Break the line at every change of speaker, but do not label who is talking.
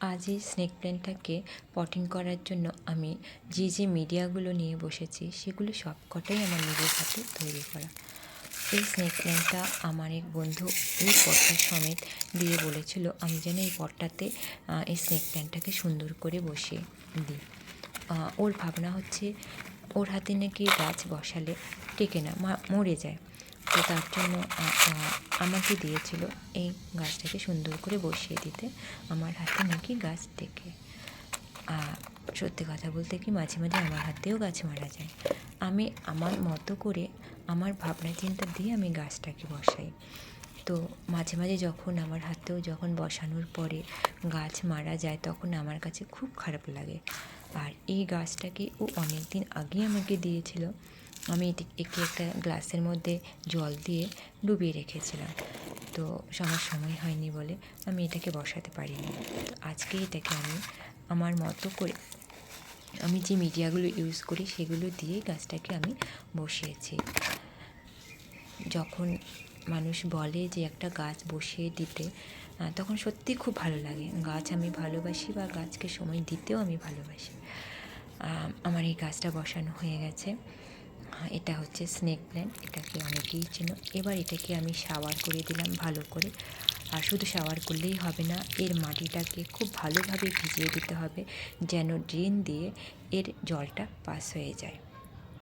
আজ এই snake প্ল্যান্টটাকে potting করার জন্য আমি যে যে মিডিয়াগুলো নিয়ে বসেছি, সেগুলো সব কটাই আমার নিজের হাতে তৈরি করা। এই স্নেক প্ল্যান্টটা আমার এক বন্ধু এই পটটা সমেত দিয়ে বলেছিল, আমি যেন এই পটটাতে এই স্নেক প্ল্যান্টটাকে সুন্দর করে বসিয়ে দিই। ওর ভাবনা হচ্ছে, ওর হাতে নাকি গাছ বসালে টেকে না মরে যায়। তো তার জন্য আমাকে দিয়েছিল এই গাছটাকে সুন্দর করে বসিয়ে দিতে আমার হাতে নাকি গাছ আহ, সত্যি কথা বলতে কি মাঝে মাঝে আমার হাতেও গাছ মারা যায়। আমি আমার মতো করে আমার ভাবনা চিন্তা দিয়ে আমি গাছটাকে বসাই। তো মাঝে মাঝে যখন আমার হাতেও যখন বসানোর পরে গাছ মারা যায় তখন আমার কাছে খুব খারাপ লাগে। আর এই গাছটাকে ও অনেক দিন আগেই আমাকে দিয়েছিল। আমি এটি- একে একটা গ্লাসের মধ্যে জল দিয়ে ডুবিয়ে রেখেছিলাম। তো আমার সময় হয়নি বলে আমি এটাকে বসাতে পারিনি। তো আজকে এটাকে আমি আমার মতো করে আমি যে মিডিয়াগুলো ইউজ করি সেগুলো দিয়ে গাছটাকে আমি বসিয়েছি। যখন মানুষ বলে যে একটা গাছ বসিয়ে দিতে তখন সত্যি খুব ভালো লাগে। গাছ আমি ভালোবাসি বা গাছকে সময় দিতেও আমি ভালোবাসি। আমার এই গাছটা বসানো হয়ে গেছে। এটা হচ্ছে স্নেক প্ল্যান্ট এটাকে অনেকেই চেনো। এবার এটাকে আমি সাওয়ার করে দিলাম ভালো করে। আর শুধু সাওয়ার করলেই হবে না, এর মাটিটাকে খুব ভালোভাবে ভিজিয়ে দিতে হবে, যেন ড্রেন দিয়ে এর জলটা পাস হয়ে যায়।